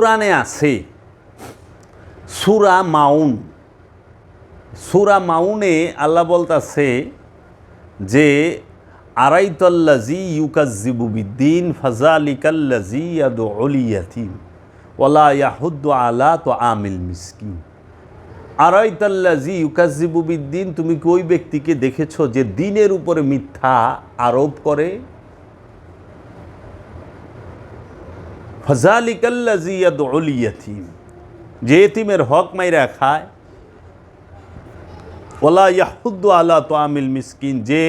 কোরআনে আছে। সুরা মাউন। সুরা মাউনে আল্লাহ বলতাছে যে আরাইতল্লাজি ইউকাজিবু বিদ্দিন ফাজালিকাল্লাজি ইয়াদু অলিয়াতিম ওলা ইয়াহুদ্দু আলা তো আমিল মিসকিন। আরাইতাল্লাজি ইউকাজিবু বিদ্দিন, তুমি কি ওই ব্যক্তিকে দেখেছ যে দিনের উপরে মিথ্যা আরোপ করে? ফজালিকাল্লাজি ইয়াদু অলিয়াতিম যে এতিমের হক মাইরা খায়। ওলা ইয়াহুদ্দু আলা তো আমিল মিসকিন, যে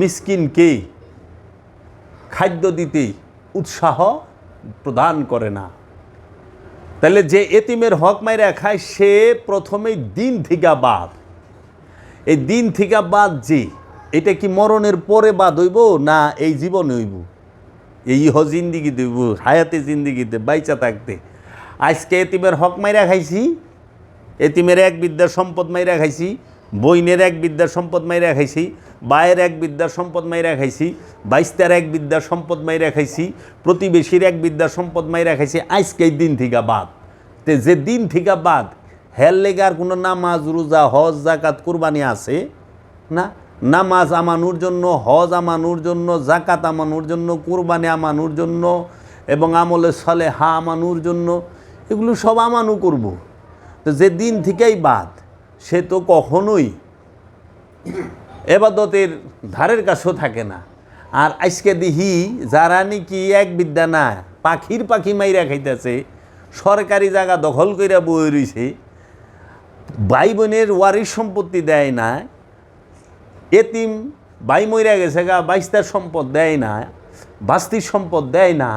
মিসকিনকে খাদ্য দিতে উৎসাহ প্রদান করে না। তাহলে যে এতিমের হক মাইরা খায়, সে প্রথমেই দিন থিকা বাদ। এই দিন থিকা বাদ যে, এটা কি মরণের পরে বাদ হইব না এই জীবনে হইব? এই হ জিন্দিগিতে হায়াতে জিন্দিগিতে বাইচা থাকতে। আজকে এতিমের হক মাইরা খাইছি, এতিমের এক বিদ্যার সম্পদ মাইরা খাইছি, বইনের এক বিদ্যার সম্পদ মাইরা খাইছি, বায়ের এক বিদ্যার সম্পদ মাইরা খাইছি বাইশটার এক বিদ্যার সম্পদ মাইরা খাইছি, প্রতিবেশীর এক বিদ্যার সম্পদ মাইরা খাইছি, আজকে দিন থেকে বাদ। তে যে দিন থেকে বাদ, হের লেগার কোনো নামাজ, রোজা, হজ জাকাত কুরবানি আছে না? নামাজ আমানুর জন্য, হজ আমানুর জন্য জাকাত আমানুর জন্য, কুরবানি আমানুর জন্য এবং আমলে সলে হা আমানুর জন্য, এগুলো সব আমানু করব। তো যে দিন থেকেই বাদ, সে তো কখনোই এবাদতের ধারের কাছেও থাকে না। আর আজকে দিহি, যারা নাকি এক বিদ্যা না, পাখির পাখি মাইরা খাইতেছে, সরকারি জায়গা দখল কইরা বই রইছে, ভাই বোনের ওয়ারিশ সম্পত্তি দেয় না এতিম, ভাই মইরা গেছে গা বাইস্তার সম্পদ দেয় না, বাস্তির সম্পদ দেয় না,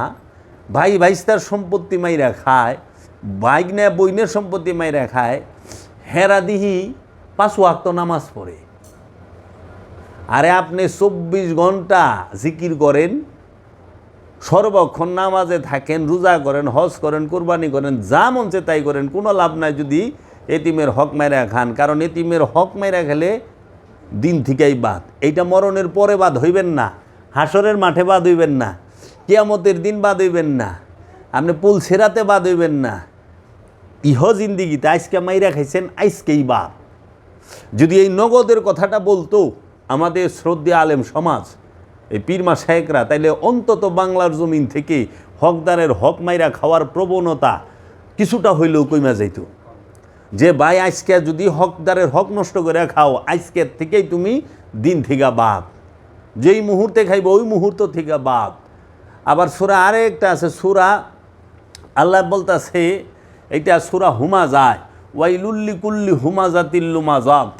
ভাই বাইস্তার সম্পত্তি মাইরা খায় বাইক নেয় বইনের সম্পত্তি মাইরা খায়, হেরা দিহি পাঁচ ওয়াক্ত নামাজ পড়ে। আরে আপনি চব্বিশ ঘণ্টা জিকির করেন, সর্বক্ষণ নামাজে থাকেন, রোজা করেন, হজ করেন, কোরবানি করেন, যা মনছে তাই করেন, কোনো লাভ নাই যদি এতিমের হক মেরা খান, কারণ এতিমের হক মেরা খেলে দিন থেকেই বাদ। এইটা মরণের পরে বাদ হইবেন না। হাসরের মাঠে বাদ হইবেন না। কিয়ামতের দিন বাদ হইবেন না। আপনি পুল সেরাতে বাদ হইবেন না। ইহ জিন্দিগিতে আজকে মাইরা খাইছেন আজকেই বাদ। যদি এই নগদের কথাটা বলতো আমাদের শ্রদ্ধে আলেম সমাজ, এই পীরমা শাহেকরা তাইলে অন্তত বাংলার জমিন থেকে হকদারের হক মাইরা খাওয়ার প্রবণতা কিছুটা হইলেও কইমা যাইত। যে ভাই, আজকে যদি হকদারের হক নষ্ট করে খাও আজকের থেকেই তুমি দিন থেকে বাদ। যেই মুহূর্তে খাইব, ওই মুহূর্ত থেকে বাদ। আবার সুরা আরেকটা আছে, সুরা, আল্লাহ বলতাছে এটা সুরা হুমা যায় ওয়াইলুল্লি কুল্লি হুমা জাতিল্লুমা জাত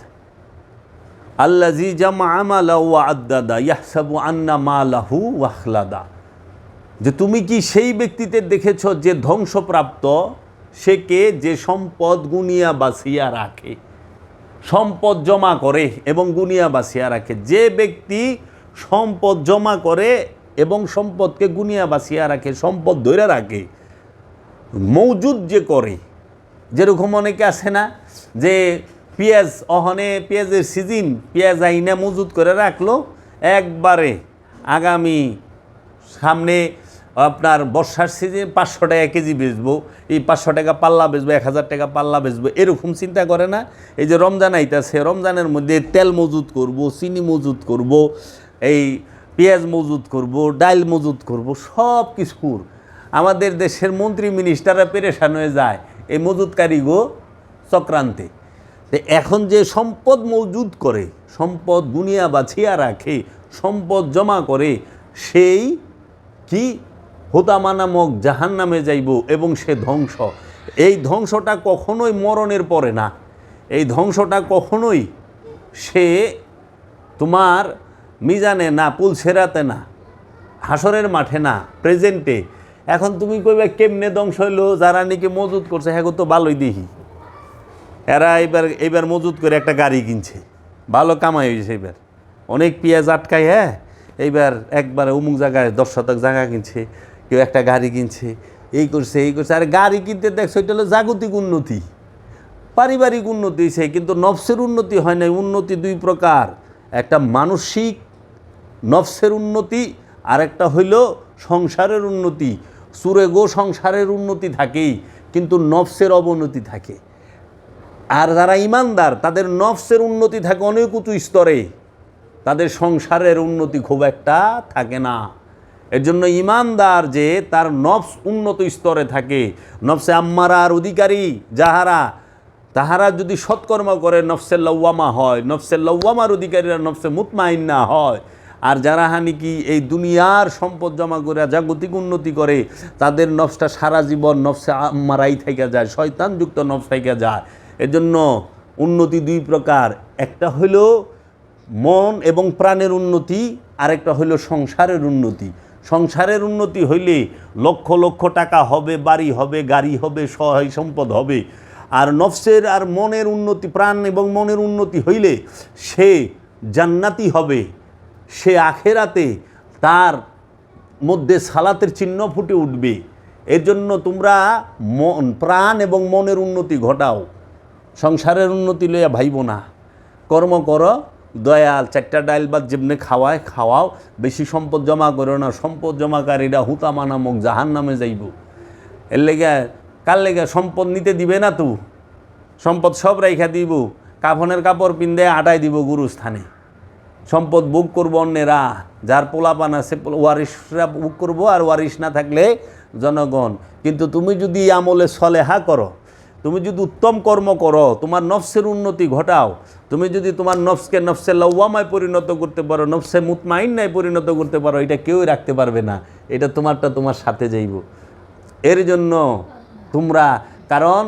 আল্লাজি জামা আমালা ওয়া আদাদা ইয়াহসাবু আন্না মালাহু ওয়াখলাদা। যে তুমি কি সেই ব্যক্তিতে দেখেছ যে ধ্বংসপ্রাপ্ত? সে কে যে সম্পদ গুনিয়া বাছিয়া রাখে। সম্পদ জমা করে এবং গুনিয়া বাছিয়া রাখে। যে ব্যক্তি সম্পদ জমা করে এবং সম্পদকে গুনিয়া বাছিয়া রাখে, সম্পদ ধরে রাখে মৌজুদ যে করে, যেরকম অনেকে আছে না, যে পেঁয়াজ, অহনে পেঁয়াজের সিজন, পেঁয়াজ আইনা মজুদ করে রাখল, একবারে আগামী সামনে আপনার বর্ষার সিজন পাঁচশো টাকা কেজি বেচবো, এই পাঁচশো টাকা পাল্লা বেচবো, এক হাজার টাকা পাল্লা বেচবো, এরকম চিন্তা করে না। এই যে রমজান আইতাছে, রমজানের মধ্যে তেল মজুদ করব, চিনি মজুদ করব, এই পেঁয়াজ মজুদ করব, ডাইল মজুদ করব, সব কিছুর আমাদের দেশের মন্ত্রী মিনিস্টাররা পেরেশান হয়ে যায়, এই মজুতকারী গো চক্রান্তে। এখন যে সম্পদ মজুদ করে, সম্পদ গুনিয়া বাছিয়া রাখে, সম্পদ জমা করে, সেই কি হোতামা নামক জাহান নামে যাইব এবং সে ধ্বংস। এই ধ্বংসটা কখনোই মরণের পরে না। এই ধ্বংসটা কখনোই সে তোমার মিজানে না, পুল সেরাতে না, হাসরের মাঠে না প্রেজেন্টে এখন তুমি কইবে, কেমনে ধ্বংস হইল? যারা নাকি মজুদ করছে হ্যাঁ তো ভালোই দেখি। এরা এবার এবার মজুদ করে একটা গাড়ি কিনছে। ভালো কামাই হয়েছে এবার। অনেক পেঁয়াজ আটকায় হ্যাঁ? এইবার একবারে অমুক জায়গায় দশ শতক জায়গা কিনছে। কেউ একটা গাড়ি কিনছে, এই করছে এই করছে। আর গাড়ি কিনতে দেখছ, এটা হলো জাগতিক উন্নতি, পারিবারিক উন্নতি হয়েছে কিন্তু নফসের উন্নতি হয় নাই, উন্নতি দুই প্রকার। একটা মানসিক নফসের উন্নতি আর একটা হইল সংসারের উন্নতি। সুরে গো সংসারের উন্নতি থাকেই, কিন্তু নফসের অবনতি থাকে। আর যারা ইমানদার, তাদের নফসের উন্নতি থাকে অনেক উঁচু স্তরে। তাদের সংসারের উন্নতি খুব একটা থাকে না। এর জন্য ইমানদার যে তার নফস উন্নত স্তরে থাকে, নফসে আম্মারার অধিকারী যাহারা, তাহারা যদি সৎকর্ম করে, নফসে লওয়ামা হয়, নফসে লওয়ামার অধিকারীরা নফসে মুতমাইন্না হয়। আর যারা হানি কি এই দুনিয়ার সম্পদ জমা করে, জাগতিক উন্নতি করে, তাদের নফসটা সারা জীবন নফসে আম্মারাই থেকে যায়, শয়তানযুক্ত নফস থেকে যায়। এজন্য উন্নতি দুই প্রকার, একটা হইল মন এবং প্রাণের উন্নতি, আরেকটা হইল সংসারের উন্নতি। সংসারের উন্নতি হইলে লক্ষ লক্ষ টাকা হবে, বাড়ি হবে, গাড়ি হবে, সহায় সম্পদ হবে। আর নফসের আর মনের উন্নতি, প্রাণ এবং মনের উন্নতি হইলে সে জান্নাতি হবে। সে আখেরাতে তার মধ্যে সালাতের চিহ্ন ফুটে উঠবে। এর জন্য তোমরা মন, প্রাণ এবং মনের উন্নতি ঘটাও। সংসারের উন্নতি লইয়া ভাইব না। কর্ম করো দয়াল, চারটা ডাইল বা যেমনি খাওয়ায়, খাওয়াও, বেশি সম্পদ জমা করো না, সম্পদ জমাকারীরা হুতামা নামক জাহান নামে যাইব। এর লেগে, কার লেগে সম্পদ নিতে দিবে না তু? সম্পদ সব রেখা দিব, কাফনের কাপড় পিন্দে আটাই দিব গুরুস্থানে। সম্পদ বুক করব অন্যেরা, যার পোলাপান আছে, ওয়ারিশরা বুক করব আর ওয়ারিশ না থাকলে জনগণ। কিন্তু তুমি যদি আমলে সলেহা করো তুমি যদি উত্তম কর্ম করো, তোমার নফসের উন্নতি ঘটাও, তুমি যদি তোমার নফসকে নফসে লওয়ামায় পরিণত করতে পারো, নফসে মুতমাইন্নায় পরিণত করতে পারো, এটা কেউই রাখতে পারবে না। এটা তোমারটা তোমার সাথে যাইব। এর জন্য তোমরা, কারণ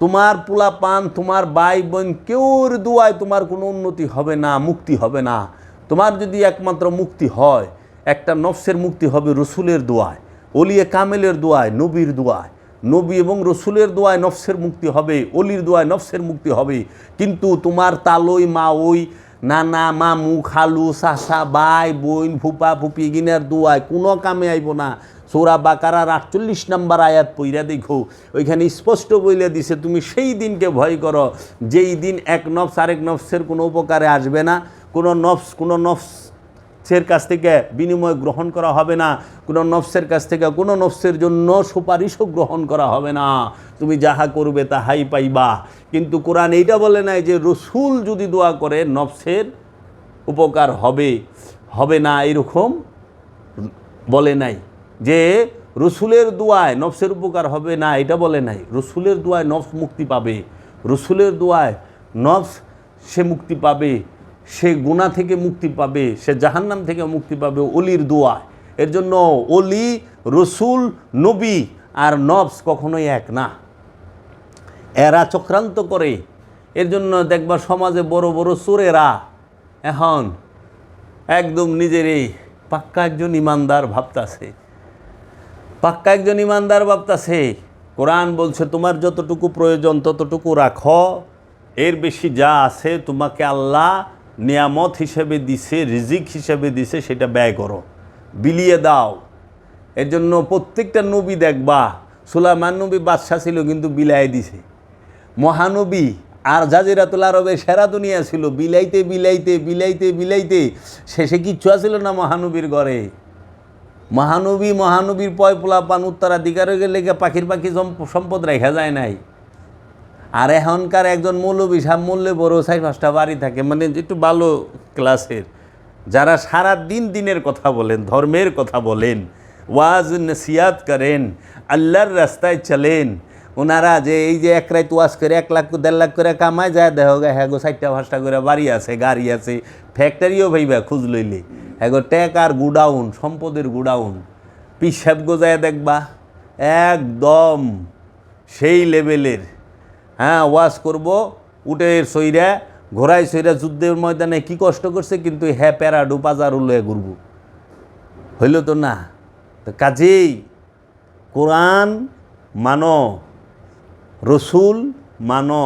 তোমার পোলা পান তোমার ভাই বোন কেউর দুয়ায় তোমার কোনো উন্নতি হবে না, মুক্তি হবে না। তোমার যদি একমাত্র মুক্তি হয়, একটা নফসের মুক্তি হবে রসুলের দোয়ায় অলিয়ে কামেলের দোয়ায়, নবীর দোয়ায়। নবী এবং রসুলের দোয়ায় নফসের মুক্তি হবে, অলির দোয়ায় নফসের মুক্তি হবে। কিন্তু তোমার তালই মা ওই নানা, মামু, খালু, চাচা বাই বোন, ফুপা, ফুপি গিনার দোয়ায় কোনো কামে আইব না। সৌরা বাকারার আটচল্লিশ নাম্বার আয়াত পইরা দেখো, ওইখানে স্পষ্ট বইলে দিছে, তুমি সেই দিনকে ভয় করো, যেই দিন এক নফস আরেক নফসের কোনো উপকারে আসবে না। কোনো নফস, কোনো নফসের কাছ থেকে বিনিময় গ্রহণ করা হবে না। কোনো নফসের কাছ থেকে কোনো নফসের জন্য সুপারিশও গ্রহণ করা হবে না। তুমি যাহা করবে তাহাই পাইবা। কিন্তু কোরআন এইটা বলে নাই যে রসুল যদি দোয়া করে, নফসের উপকার হবে। হবে না এরকম বলে নাই যে রসুলের দোয়ায় নফসের উপকার হবে না, এটা বলে নাই। রসুলের দোয়ায় নফস মুক্তি পাবে। রসুলের দোয়ায় নফস সে মুক্তি পাবে। সে গুণা থেকে মুক্তি পাবে, সে জাহান্নাম থেকে মুক্তি পাবে অলির দোয়ায়। এর জন্য অলি, রসুল, নবী আর নবস কখনোই এক না। এরা চক্রান্ত করে। এর জন্য দেখবা সমাজে বড় বড় চোরেরা এখন একদম নিজেরই পাক্কা একজন ইমানদার ভাবতাছে। পাক্কা একজন ইমানদার ভাবতাছে, কোরআন বলছে, তোমার যতটুকু প্রয়োজন ততটুকু রাখো। এর বেশি যা আছে তোমাকে আল্লাহ নিয়ামত হিসেবে দিছে, রিজিক হিসেবে দিছে, সেটা ব্যয় করো। বিলিয়ে দাও। এর জন্য প্রত্যেকটা নবী দেখবা, সুলাইমান নবী বাদশাহ ছিল কিন্তু বিলায় দিছে। মহানবী আর জাজিরাতুল আরবে সেরা দুনিয়া ছিল, বিলাইতে বিলাইতে বিলাইতে বিলাইতে। শেষে কিচ্ছু আছিল না মহানবীর ঘরে। মহানবী, মহানবীর পয় পোলা পান উত্তরাধিকারে গেলে পাখির পাখি সম্প- সম্পদ রেখা যায় নাই। আর এখনকার একজন মৌলবী সাহ মূল্যে বড় চাই পাঁচটা বাড়ি থাকে মানে একটু ভালো ক্লাসের যারা সারা দিন দিনের কথা বলেন, ধর্মের কথা বলেন, ওয়াজ নসিয়াত করেন, আল্লাহর রাস্তায় চলেন, ওনারা যে এই যে এক রাত ওয়াজ করে এক লাখ, দেড় লাখ করে কামায়, যায় দেহ গে হ্যাঁ গো চারটা পাঁচটা করে বাড়ি আছে, গাড়ি আছে ফ্যাক্টরিও ভাইবা খুঁজ লইলে। হ্যাঁ গো ট্যাক আর গুডাউন সম্পদের গুডাউন পিসাব গোজায় দেখবা, একদম সেই লেভেলের হ্যাঁ ওয়াজ করব উটের সইরা, ঘোড়ায় সইরা যুদ্ধের ময়দানে কি কষ্ট করছে কিন্তু হ্যাঁ প্যারাডু পাজারু লয়ে ঘুরব। হইল তো না? তো কাজেই কোরআন মানো, রসুল মানো,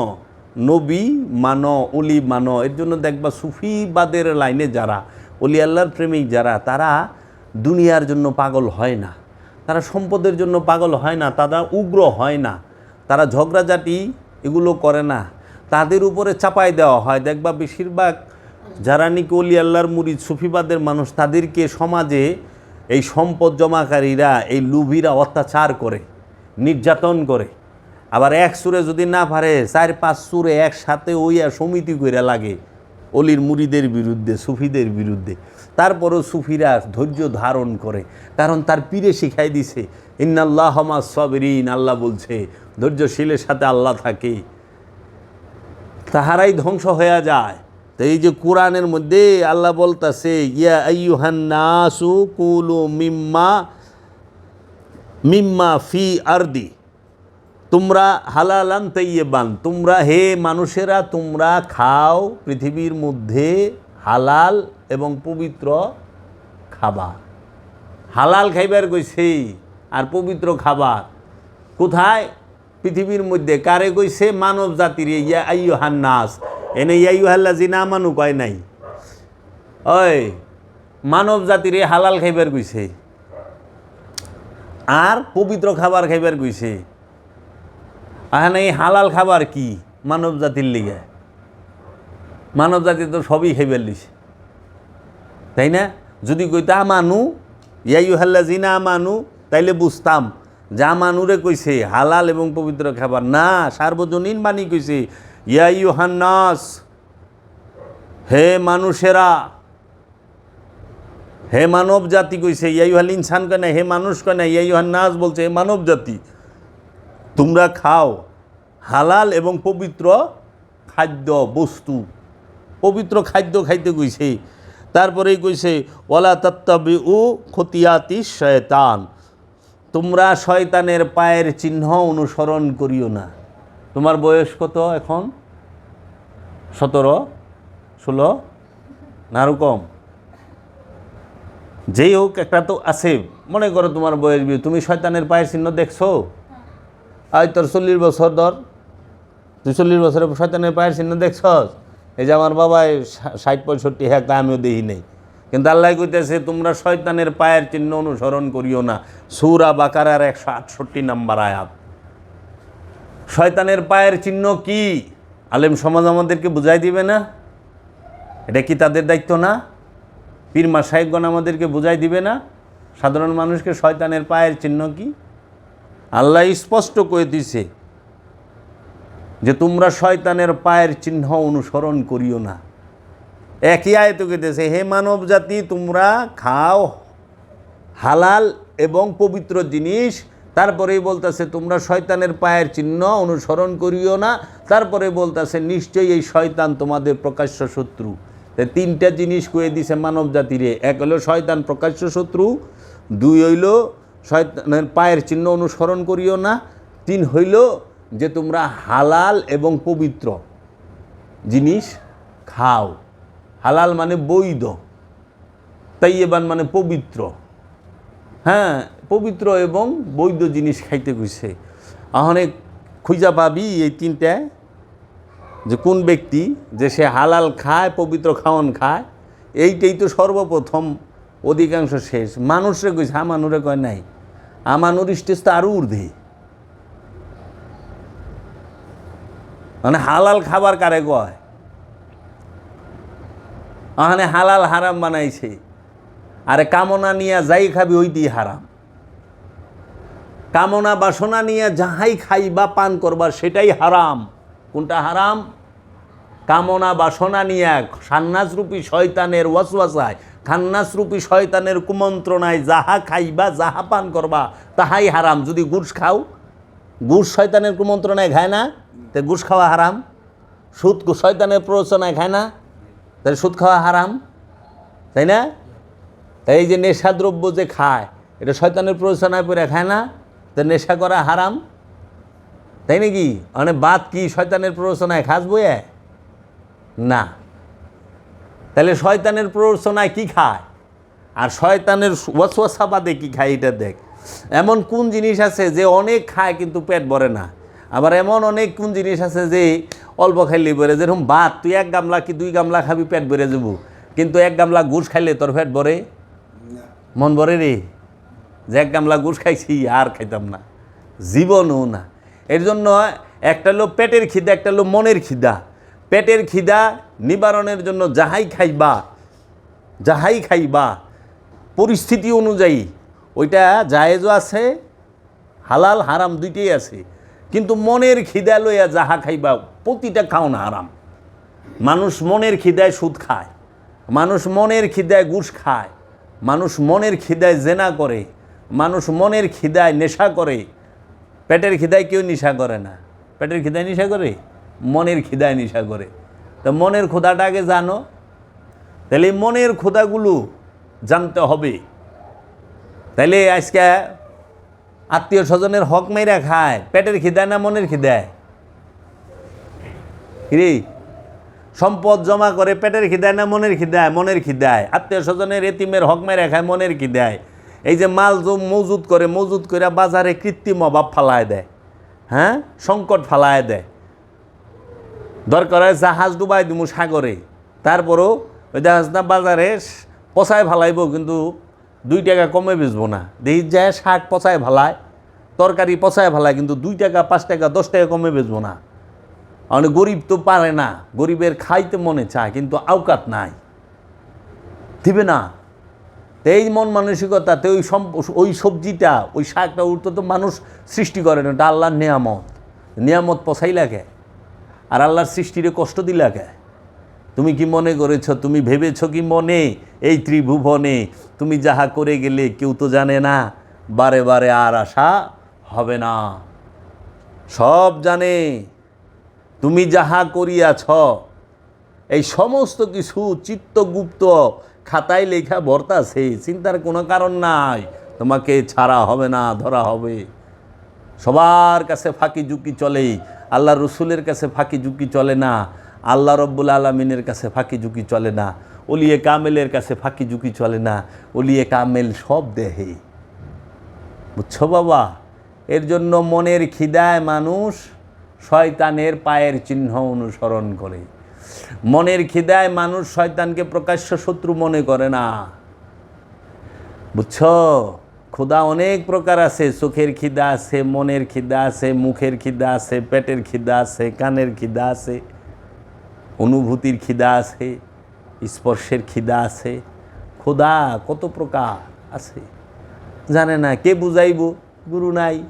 নবী মানো অলি মানো, এর জন্য দেখবা সুফিবাদের লাইনে যারা অলি আল্লাহর প্রেমিক যারা, তারা দুনিয়ার জন্য পাগল হয় না। তারা সম্পদের জন্য পাগল হয় না, তারা উগ্র হয় না। তারা ঝগড়াঝাটি এগুলো করে না। তাদের উপরে চাপাই দেওয়া হয়। দেখবা বেশিরভাগ যারা নাকি অলি আল্লাহর মুরিদ, সুফিবাদের মানুষ, তাদেরকে সমাজে এই সম্পদ জমাকারীরা, এই লুভিরা অত্যাচার করে, নির্যাতন করে। আবার এক সুরে যদি না পারে, চার পাঁচ সুরে একসাথে ওইয়া সমিতি করে লাগে, অলির মুড়িদের বিরুদ্ধে, সুফিদের বিরুদ্ধে। তারপরও সুফিরা ধৈর্য ধারণ করে, কারণ তার পীরে শিখাই দিছে, ইন্নাল্লাহ সবরিন আল্লাহ বলছে, ধৈর্যশীলের সাথে আল্লাহ থাকে। তাহারাই ধ্বংস হয়ে যায়। তো এই যে কোরআনের মধ্যে আল্লাহ বলতাছে, ইয়া আইয়ুহান্নাসু কুলু মিম্মা মিম্মা ফি আরদি। তোমরা হালালান তৈবান তোমরা হে মানুষেরা, তোমরা খাও পৃথিবীর মধ্যে হালাল এবং পবিত্র খাবার। হালাল খাইবার কইছে, আর পবিত্র খাবার কোথায়? পৃথিবীর মধ্যে। কারে কইছে? মানব জাতির ইয়া আইয়ু হান্নাস এনে ইয়াইয়ু হাল্লা জিনা মানু কয় নাই। ওই, মানব জাতির হালাল খাইবার কইছে, আর পবিত্র খাবার খাইবার কইছে। এখন এই হালাল খাবার কি মানব জাতির লিগে? মানব জাতি তো সবই খাইবার লিছে। তাই না যদি কইতা মানু ইয়াইউ হাল্লা জিনা মানু তাইলে বুঝতাম যা মানুরে কইছে, হালাল এবং পবিত্র খাবার। না, সার্বজনীন বাণী কইছে ইয়াইউ হান্নাস হে মানুষেরা, হে মানব জাতি কইছে ইয়াইউ হাল ইনসান কেন হে মানুষ কেন ইয়াইউ হান্নাস বলছে, হে মানব জাতি, তোমরা খাও হালাল এবং পবিত্র খাদ্য, বস্তু। পবিত্র খাদ্য খাইতে কইছে তারপরেই কইছে ওলা তত্ত্ববি উ খতিয়াতি শয়তান। তোমরা শয়তানের পায়ের চিহ্ন অনুসরণ করিও না। তোমার বয়স কত এখন? সতেরো? ষোলো? না আরও কম? যেই হোক, একটা তো আছে। মনে করো তোমার বয়স বিয়ে। তুমি শয়তানের পায়ের চিহ্ন দেখছ? আজ তোর চল্লিশ বছর ধর। তুই চল্লিশ বছরে শয়তানের পায়ের চিহ্ন দেখছস? এই যে আমার বাবা ষাট পঁয়ষট্টি হ্যাঁ তা আমিও দেখি নেই। কিন্তু আল্লাহ কইতেছে, তোমরা শয়তানের পায়ের চিহ্ন অনুসরণ করিও না। সুরা বাকারার একশো আটষট্টি নাম্বার আয়াত। শয়তানের পায়ের চিহ্ন কি? আলেম সমাজ আমাদেরকে বুঝাই দিবে না? এটা কি তাদের দায়িত্ব না? পীর মাসাহেবগণ আমাদেরকে বুঝাই দিবে না? সাধারণ মানুষকে শয়তানের পায়ের চিহ্ন কি? আল্লাহ স্পষ্ট করে দিছে যে তোমরা শয়তানের পায়ের চিহ্ন অনুসরণ করিও না। একই আয়ত কেটেছে হে মানব জাতি তোমরা খাও হালাল এবং পবিত্র জিনিস। তারপরেই বলতেছে, তোমরা শয়তানের পায়ের চিহ্ন অনুসরণ করিও না। তারপরে বলতেছে, নিশ্চয়ই এই শয়তান তোমাদের প্রকাশ্য শত্রু। তা তিনটা জিনিস কয়ে দিছে মানব জাতিরে এক হলো শয়তান প্রকাশ্য শত্রু, দুই হইল শয়তানের পায়ের চিহ্ন অনুসরণ করিও না, তিন হইল যে তোমরা হালাল এবং পবিত্র জিনিস খাও। হালাল মানে বৈধ তাইয়েবান মানে পবিত্র। হ্যাঁ পবিত্র এবং বৈধ জিনিস খাইতে কইছে। অনেক খুঁজা পাবি এই তিনটা, যে কোন ব্যক্তি যে সে হালাল খায়, পবিত্র খাওয়ান খায়, এইটাই তো সর্বপ্রথম, অধিকাংশ শেষ। মানুষরে কইছে, আমানুরে কয় নাই। আমানুর স্টেজ তো আরও ঊর্ধ্বে। মানে হালাল খাবার কারে কয়? হালাল হারাম বানাইছে। আরে কামনা নিয়ে যাই খাবি ওই ওইটি হারাম। কামনা বাসনা নিয়ে যাহাই খাই বা পান করবার সেটাই হারাম। কোনটা হারাম? কামনা বাসনা নিয়ে সান্নাসরূপী শয়তানের ওয়াসওয়াসায়, খান্নাসরূপী শয়তানের কুমন্ত্রণায় যাহা খাইবা, যাহা পান করবা, তাহাই হারাম। যদি গুড় খাও গুড় শয়তানের কুমন্ত্রণায় খায় না, তে গুড় খাওয়া হারাম। সুদ শয়তানের প্ররোচনায় খায় না, তাহলে সুদ খাওয়া হারাম, তাই না? তাই এই যে নেশাদ্রব্য যে খায়, এটা শয়তানের প্ররোচনায় পরে খায় না, তো নেশা করা হারাম। তাই নাকি? মানে বাদ কি শয়তানের প্ররোচনায় খাস বইয়ে? না। তাহলে শয়তানের প্ররোচনায় কি খায়? আর শয়তানের ওয়াসওয়াসা বাদে কি খায় এটা দেখ। এমন কোন জিনিস আছে যে অনেক খায় কিন্তু পেট ভরে না? আবার এমন অনেক কোন জিনিস আছে যে অল্প খাইলে ভরে যেরকম ভাত তুই এক গামলা কি দুই গামলা খাবি পেট ভরে যাব। কিন্তু এক গামলা ঘুষ খাইলে তোর পেট ভরে? মন ভরে রে? যে এক গামলা ঘুষ খাইছি আর খাইতাম না। জীবনও না। এর জন্য একটা হলো পেটের খিদা একটা হলো মনের খিদা। পেটের খিদা নিবারণের জন্য যাহাই খাইবা যাহাই খাইবা পরিস্থিতি অনুযায়ী ওইটা জায়েজও আছে, হালাল হারাম দুইটাই আছে। কিন্তু মনের খিদা লইয়া যাহা খাইবা, প্রতিটা খাওন হারাম। মানুষ মনের খিদায় সুদ খায়, মানুষ মনের খিদায় গুস খায়, মানুষ মনের খিদায় জেনা করে, মানুষ মনের খিদায় নেশা করে। পেটের খিদায় কেউ নেশা করে না। পেটের খিদায় নেশা করে? মনের খিদায় নেশা করে। তো মনের ক্ষুধাটা আগে জানো। তাহলে মনের ক্ষুধাগুলো জানতে হবে। তাহলে আজকে আত্মীয় স্বজনের হক মেরা খায়, পেটের খিদায় না মনের খিদায়? রে সম্পদ জমা করে পেটের খিদায় না মনের খিদায়? মনের খিদায়। আত্মীয় স্বজনের এতিমের হক মেরে খায়, মনের খিদায়। এই যে মাল মজুত করে মজুত করে বাজারে কৃত্রিম অভাব ফালায় দেয়। হ্যাঁ? সংকট ফালায় দেয়। দরকার হয় জাহাজ ডুবাই দিমু সাগরে। তারপরও ওই জাহাজ না বাজারে পচায় ফালাইব, কিন্তু দুই টাকা কমে বেচবো না। দেখি যায় শাক পচায় ভালায় তরকারি পচায় ভালায় কিন্তু দুই টাকা, পাঁচ টাকা, দশ টাকা কমে বেচবো না। মানে গরিব তো পারে না, গরিবের খাইতে মনে চায়, কিন্তু আওকাত নাই। দিবে না। এই মন মানসিকতাতে ওই ওই সবজিটা, ওই শাকটা উঠতে তো মানুষ সৃষ্টি করে না এটা আল্লাহর নিয়ামত। নিয়ামত পছাই লাগে আর আল্লাহর সৃষ্টিরে কষ্ট দিলা কে? তুমি কি মনে করেছ? তুমি ভেবেছ কি মনে এই ত্রিভুবনে? তুমি যাহা করে গেলে কেউ তো জানে না, বারে বারে আর আশা হবে না। সব জানে, তুমি যাহা করিয়াছ, এই সমস্ত কিছু চিত্তগুপ্ত খাতায় লেখা বর্তাছে চিন্তার কোনো কারণ নাই। তোমাকে ছাড়া হবে না, ধরা হবে। সবার কাছে ফাঁকি ঝুঁকি চলে আল্লাহ রসুলের কাছে ফাঁকি ঝুঁকি চলে না। আল্লাহ রব্বুল আলমিনের কাছে ফাঁকি ঝুঁকি চলে না, অলিয়ে কামেলের কাছে ফাঁকি ঝুঁকি চলে না, অলিয়ে কামেল সব দেহে। বুঝছ বাবা? এর জন্য মনের খিদায় মানুষ শয়তানের পায়ের চিহ্ন অনুসরণ করে। মনের খিদায় মানুষ শয়তানকে প্রকাশ্য শত্রু মনে করে না। বুঝছ? ক্ষুধা অনেক প্রকার আছে, চোখের খিদা আছে, মনের খিদা আছে, মুখের খিদা আছে, পেটের খিদা আছে, কানের খিদা আছে। অনুভূতির খিদা আছে, স্পর্শের খিদা আছে ক্ষুধা কত প্রকার আছে। জানে না কে বুঝাইব? গুরু নাই।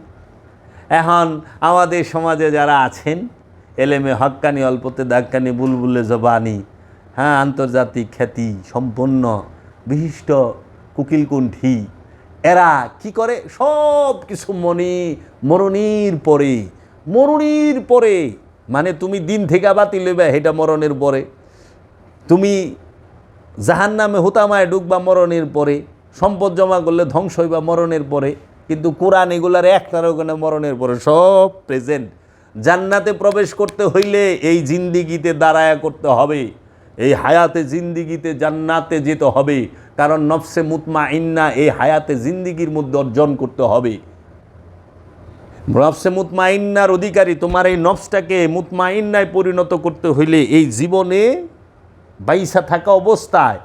এখন আমাদের সমাজে যারা আছেন, এলেমে হক্কানি অল্পতে দাক্কানি বুলবুলে জবানি হ্যাঁ আন্তর্জাতিক খ্যাতি, সম্পন্ন, বিশিষ্ট, কুকিলকুণ্ঠী, এরা কি করে? সব কিছু মনে, মরণীর পরে মরণীর পরে মানে তুমি দিন থেকে বাতিল লইবা সেটা মরণের পরে। তুমি জাহান নামে হুতামায় ডুববা মরণের পরে, সম্পদ জমা করলে ধ্বংস হইবা মরণের পরে, কিন্তু কোরআন এগুলার একটার ওখানে মরণের পরে, সব প্রেজেন্ট জান্নাতে প্রবেশ করতে হইলে এই জিন্দিগিতে দাঁড়ায়া করতে হবে। এই হায়াতে জিন্দিগিতে জান্নাতে যেতে হবে। কারণ নফসে মুতমা ইন্না এই হায়াতে জিন্দিগির মধ্যে অর্জন করতে হবে। নফসে মুতমাইন্নার অধিকারী, তোমার এই নফসটাকে মুতমাইন্নায় পরিণত করতে হইলে এই জীবনে বাইসা থাকা অবস্থায়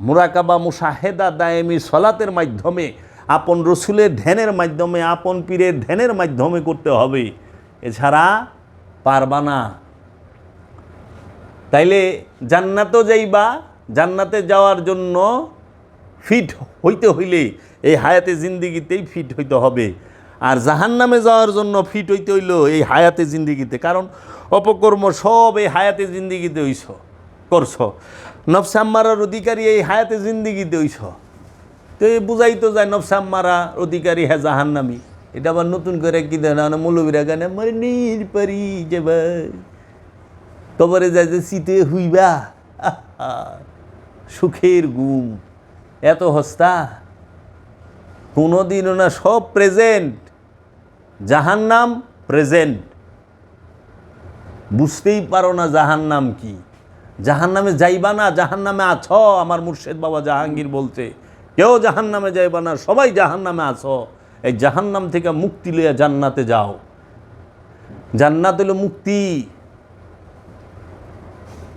মুরাকাবা মুসাহেদা দায়েমি সলাতের মাধ্যমে, আপন রসুলের ধ্যানের মাধ্যমে, আপন পীরের ধ্যানের মাধ্যমে করতে হবে। এছাড়া পারবা না। তাইলে জান্নাতও যাইবা, জান্নাতে যাওয়ার জন্য ফিট হইতে হইলে এই হায়াতে জিন্দিগিতেই ফিট হইতে হবে। আর জাহান নামে যাওয়ার জন্য ফিট হইতে হইল এই হায়াতে জিন্দিগিতে। কারণ অপকর্ম সব এই হায়াতে জিন্দিগিতে হইছ, করছ। নফসাম্মারার অধিকারী এই হায়াতে জিন্দিগিতে হইছ। তো এই বুঝাই তো যায় নফসাম্মারা অধিকারী হ্যাঁ জাহান্নামি। এটা আবার নতুন করে কি দেয় মৌলবীরা গানে মরে নির পারি যে ভাই কবরে যায় যে শীতে হুইবা। সুখের গুম এত হস্তা। কোনোদিনও না সব প্রেজেন্ট জাহান্নাম প্রেজেন্ট বুঝতেই পারো না জাহান্নাম কি। জাহান্নামে যাইবা না, জাহান্নামে আছ, আমার মুর্শেদ বাবা জাহাঙ্গীর বলছে। কেউ জাহান্নামে যাইবা না, সবাই জাহান্নামে আছ। এই জাহান্নাম থেকে মুক্তি লইয়া জান্নাতে যাও। জান্নাত হলো মুক্তি।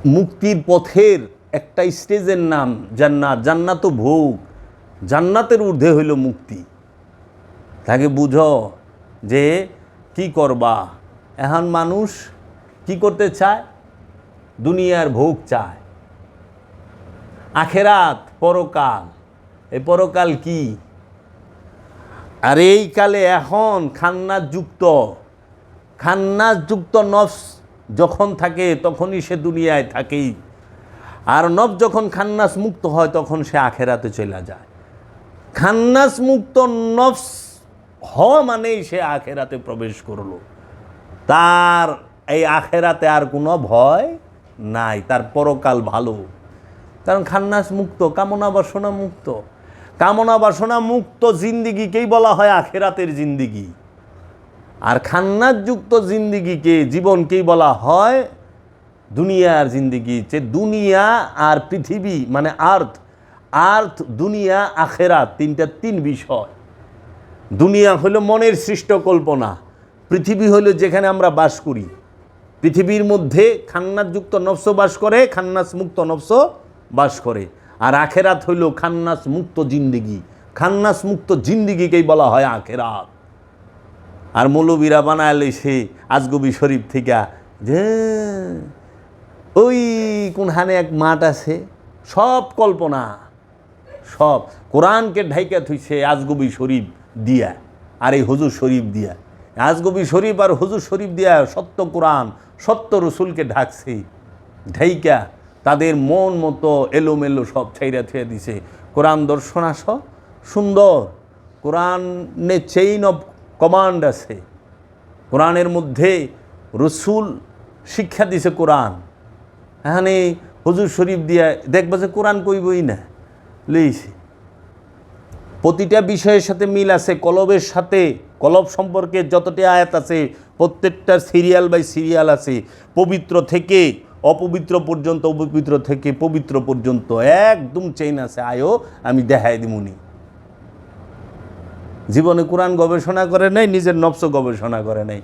মুক্তির পথের একটা স্টেজের নাম জান্নাত। জান্নাত ভোগ। জান্নাতের ঊর্ধ্বে হইল মুক্তি। তাকে বুঝো যে কি করবা? এখন মানুষ কি করতে চায়? দুনিয়ার ভোগ চায়। আখেরাত, পরকাল। এই পরকাল কি? আর এই কালে এখন খান্নাস যুক্ত খান্নাস যুক্ত নফস যখন থাকে, তখনই সে দুনিয়ায় থাকেই। আর নফ যখন খান্নাস মুক্ত হয়, তখন সে আখেরাতে চলে যায়। খান্নাস মুক্ত নফস হওয়া মানেই সে আখেরাতে প্রবেশ করল। তার এই আখেরাতে আর কোনো ভয় নাই, তার পরকাল ভালো। কারণ খান্নাস মুক্ত, কামনা বাসনা মুক্ত। কামনা বাসনা মুক্ত জিন্দিগিকেই বলা হয় আখেরাতের জিন্দিগি। আর খান্নাসযুক্ত জিন্দিগিকে, জীবনকেই বলা হয় দুনিয়ার জিন্দিগি। যে দুনিয়া আর পৃথিবী মানে আর্থ আর্থ, দুনিয়া, আখেরাত, তিনটা তিন বিষয়। দুনিয়া হলো মনের সৃষ্ট কল্পনা। পৃথিবী হলো যেখানে আমরা বাস করি। পৃথিবীর মধ্যে খান্নাসযুক্ত নফস বাস করে খান্নাস মুক্ত নফস বাস করে। আর আখেরাত হইল খান্নাস মুক্ত জিন্দিগি। খান্নাস মুক্ত জিন্দিগিকেই বলা হয় আখেরাত। আর মৌলবীরা বানায় সে আজগবি শরীফ থেকে যে, ওই কোনখানে এক মাঠ আছে? সব কল্পনা। সব। কোরআনকে ঢাইকা থুইছে আজগবি শরীফ। দিয়া, আর এই হুজুর শরীফ দিয়া। আজগবি শরীফ আর হুজুর শরীফ দিয়া সত্য কোরআন, সত্য রসুলকে ঢাকছে, ঢাইকা তাদের মন মতো এলোমেলো সব ছাইরা থুয়ে দিছে। কোরআন দর্শন আস, সুন্দর। কোরআনে চেইন অফ কমান্ড আছে। কোরআনের মধ্যে রসুল শিক্ষা দিছে কোরআন। এখানে হুজুর শরীফ দিয়া দেখবা যে কোরআন কইবই না। লইছে। প্রতিটা বিষয়ের সাথে মিল আছে, কলবের সাথে, কলব সম্পর্কে যতটি আয়াত আছে প্রত্যেকটার সিরিয়াল বাই সিরিয়াল আছে। পবিত্র থেকে অপবিত্র পর্যন্ত, অপবিত্র থেকে পবিত্র পর্যন্ত একদম চেইন আছে। আয়ো আমি দেখাই দিমুনি জীবনে কোরআন গবেষণা করে নাই, নিজের নবস গবেষণা করে নাই।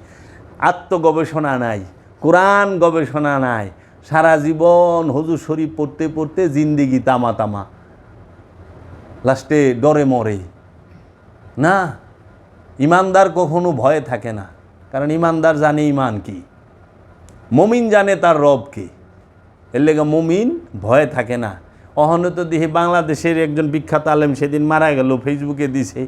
আত্মগবেষণা নাই, কোরআন গবেষণা নাই। সারা জীবন হুজুর শরীফ পড়তে পড়তে জিন্দিগি তামা তামা। লাস্টে ডরে মরে। না, ইমানদার কখনো ভয়ে থাকে না, কারণ ইমানদার জানে ইমান কি। মমিন জানে তার রব কি। এর লেগে মমিন ভয়ে থাকে না। অহনে তো দেখি বাংলাদেশের একজন বিখ্যাত আলেম সেদিন মারা গেল, ফেসবুকে দিছে,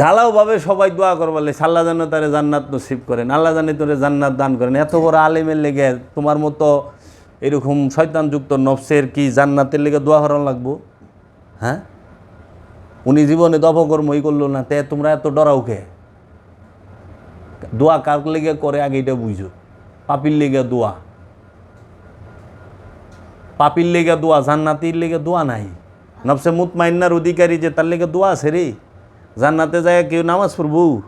ঢালাওভাবে সবাই দোয়া করবলে আল্লাহ যেন তারে জান্নাত নসিব করেন, আল্লাহ জানে তোরে জান্নাত দান করেন। এত বড় আলেমের লেগে তোমার মতো এরকম শয়তানযুক্ত নফসের কি জান্নাতের লেগে দোয়া করানো লাগবো? হ্যাঁ? উনি তো অপকর্মই করল না, তে তোমরা এত ডরাও কে? দোয়া কার লেগে করে আগে এটা বুঝো। পাপির লেগে দোয়া। পাপির লেগে দোয়া, জান্নাতির লেগে দোয়া নাই। নবসে মুতমাইন্নার অধিকারী যে তার লেগে দোয়া আছে রে। জান্নাতে যায় কেউ নামাজ পড়ব।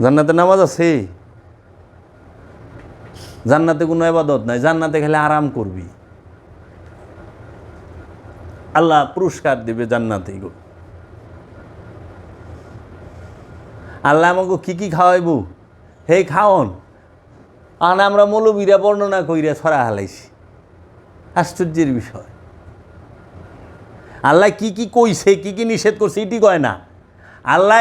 জান্নাতে নামাজ আছে। জান্নাতে কোনো আবাদত নাই, জান্নাতে খেলে আরাম করবি। আল্লাহ পুরস্কার দিবে জান্নাতে আল্লাহ আমাকে কি কি খাওয়াইব? হে খাওন আর আমরা মৌলবীরা বর্ণনা কইরা ছড়া হালাইছি। আশ্চর্যের বিষয়। আল্লাহ কি কি কইছে, কি কি নিষেধ করছে, এটি কয় না। আল্লাহ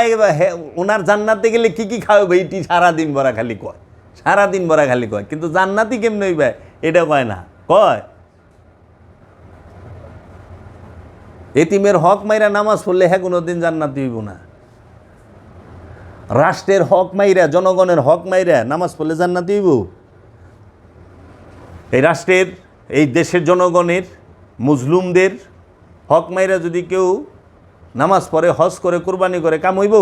ওনার জান্নাতে গেলে কি কি খাওয়াবে এটি সারাদিন ভরা খালি কয়। সারাদিন ভরা খালি কয়, কিন্তু জান্নাতি কেমন হইবে, এটা কয় না। কয়? এতিমের হক মাইরা নামাজ পড়লে হ্যাঁ কোনো দিন জান্নাতি দিব না। রাষ্ট্রের হক মাইরা, জনগণের হক মাইরা নামাজ পড়লে জান্নাতি হইব। এই রাষ্ট্রের, এই দেশের জনগণের, মুসলুমদের হক মাইরা যদি কেউ নামাজ পড়ে, হজ করে, কোরবানি করে, কাম হইব?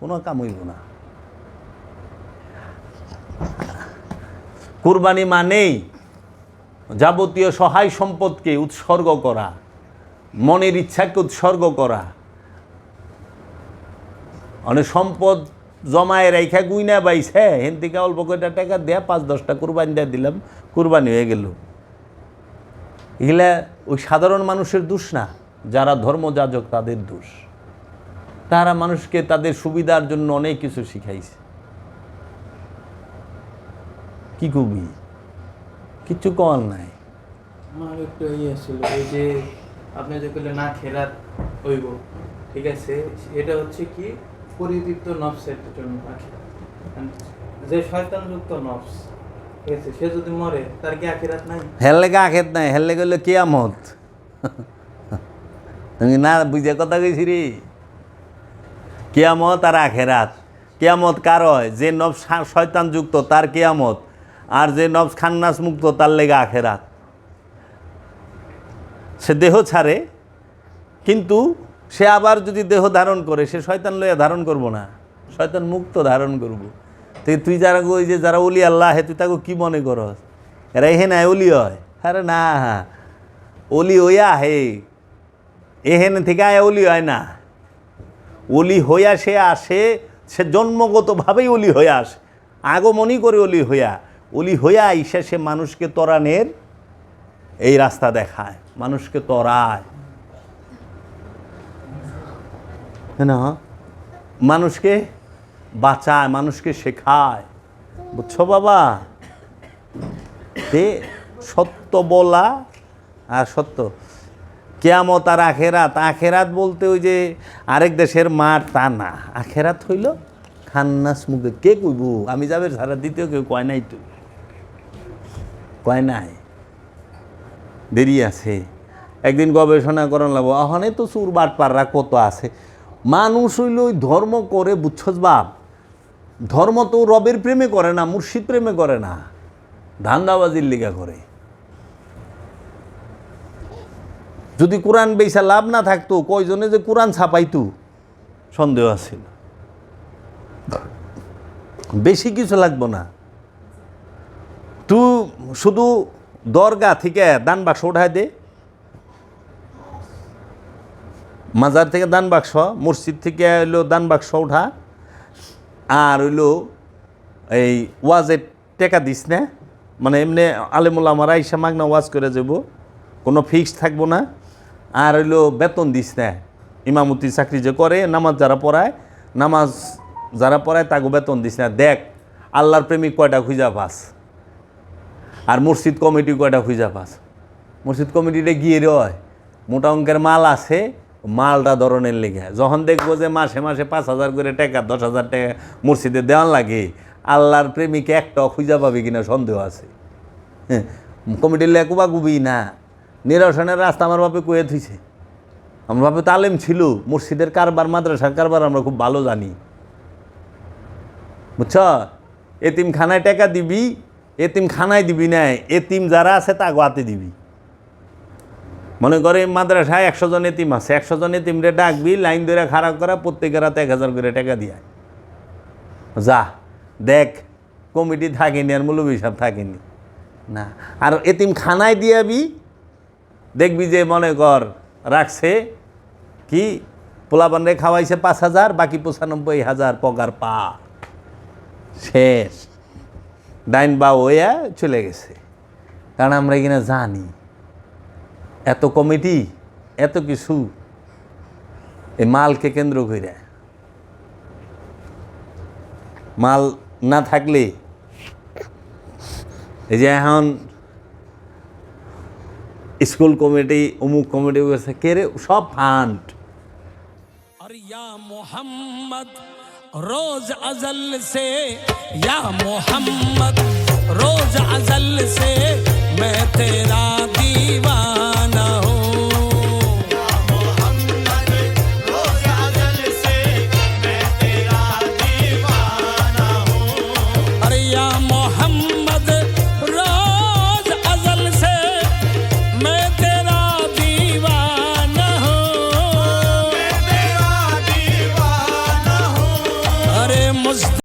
কোনো কাম হইব না। কোরবানি মানেই যাবতীয় সহায় সম্পদকে উৎসর্গ করা। মনের ইচ্ছাকে উৎসর্গ করা। অনেক সম্পদ জমায় রাইখা গুইনা বাইছে, হেন থেকে অল্প কয়টা টাকা দেয়া, পাঁচ দশটা কুরবানি দিয়ে দিলাম, কুরবানি হয়ে গেল। এগুলা ওই সাধারণ মানুষের দোষ না, যারা ধর্মযাজক তাদের দোষ। তারা মানুষকে তাদের সুবিধার জন্য অনেক কিছু শিখাইছে। কি কবি? কিচ্ছু কল নাই। আমার একটু ইয়ে ছিল, ওই যে আপনি যে করলেন না খেরাত হইব। ঠিক আছে? এটা হচ্ছে কি? পরিতৃপ্ত নফসের জন্য যে শয়তানযুক্ত নফস, ঠিক আছে, সে যদি মরে, তার কি আখিরাত নাই? হেল লেগে আখেত নাই হেল লেগে হলো কেয়ামত। আমি না বুঝে কথা কইছি রে। কেয়ামত আর আখেরাত। কেয়ামত কার হয়? যে নব শয়তান যুক্ত তার কেয়ামত। আর যে নব খান্নাস মুক্ত তার লেগে আখেরাত। সে দেহ ছাড়ে, কিন্তু সে আবার যদি দেহ ধারণ করে, সে শয়তান লইয়া ধারণ করব না। শয়তান মুক্ত ধারণ করব। তো তুই যারা ওই যে যারা অলি আল্লাহ হে, তুই তাকে কী মনে করস? এরা এহে নাই অলি হয়। আরে না অলি হইয়া হে, এহেন থেকে আয় অলি হয় না। অলি হইয়া সে আসে, সে জন্মগতভাবেই অলি হয়ে আসে। আগমনই করে অলি হইয়া। অলি হইয়া আইসা সে মানুষকে তরানের এই রাস্তা দেখায়, মানুষকে তরায়। না? মানুষকে বাঁচায়, মানুষকে শেখায়। বুঝছ বাবা? সত্য বলা আর সত্য। কেয়ামত আর আখেরাত আখেরাত বলতে ওই যে আরেক দেশের মাঠ তা না। আখেরাত হইল খান্নাস মুখে। কে কইব? আমি যাবে সারা দ্বিতীয় কেউ কয় নাই তো। কয় নাই? দেরি আছে। একদিন গবেষণা করার লাগবো অহনে তো চুর বাটপাররা কত আছে? মানুষ হইল ধর্ম করে বুঝছস বাপ। ধর্ম তো রবের প্রেমে করে না, মুর্শিদ প্রেমে করে না, ধান্দাবাজির লিগা করে। যদি কোরআন বেসা লাভ না থাকতো, কয়জনে যে কোরআন ছাপাইতো? সন্দেহ আছিল বেশি কিছু লাগবো না। তু শুধু দরগা থেকে দান বাক্স উঠায় দে। মাজার থেকে দান বাক্স, মসজিদ থেকে হইল দান বাক্স উঠা। আর হইল এই ওয়াজের টেকা দিস না। মানে এমনি আলেমুল আমার আইসা মাগনা ওয়াজ করে যাব। কোনো ফিক্স থাকব না। আর হইল বেতন দিস না। ইমামতি চাকরি যে করে, নামাজ যারা পড়ায়, নামাজ যারা পড়ায় তাকে বেতন দিস না। দেখ, আল্লাহর প্রেমিক কয়টা খুঁজা পাস? আর মসজিদ কমিটি কয়টা খুঁজা পাস? মসজিদ কমিটিতে গিয়ে রয়, মোটা অঙ্কের মাল আছে, মালটা ধরনের লেগে। যখন দেখব যে মাসে মাসে পাঁচ হাজার করে টাকা, দশ হাজার টাকা মসজিদে দেওয়ান লাগে, আল্লাহর প্রেমিক একটা খুঁজা পাবে কিনা সন্দেহ আছে। হ্যাঁ কমিটির লেকুবা গুবি না। নিরসনের রাস্তা আমার বাপে কয়ে থুইছে। আমার বাপে তালেম ছিল মসজিদের কারবার, মাদ্রাসার কারবার আমরা খুব ভালো জানি। বুঝছ? এতিম খানায় টাকা দিবি এতিম খানায় দিবি না, এতিম যারা আছে তা গোয়াতে দিবি। মনে করে মাদ্রাসায় একশো জন এতিম আছে, একশো জন এতিমরে ডাকবি, লাইন ধরে খারাপ করা প্রত্যেকের হাতে এক হাজার করে টাকা দিয়ে যা, দেখ, কমিটি থাকেনি আর মূল্য হিসাব থাকেনি। না, আর এতিম খানায় দিয়াবি, দেখবি যে মনে কর রাখছে, কি, পোলাপানরে খাওয়াইছে পাঁচ হাজার, বাকি পঁচানব্বই হাজার পগার পা শেষ। ডাইন বা ওয়া চলে গেছে। কারণ আমরা এখানে জানি, এত কমিটি, এত কিছু, এই মালকে কেন্দ্র করে মাল না থাকলে, এই যে এখন স্কুল কমিটি, অমুক কমিটি কে সব ফান্ড। মোহাম্মদ रोज अजल से या मोहम्मद रोज अजल से मैं तेरा दीवाना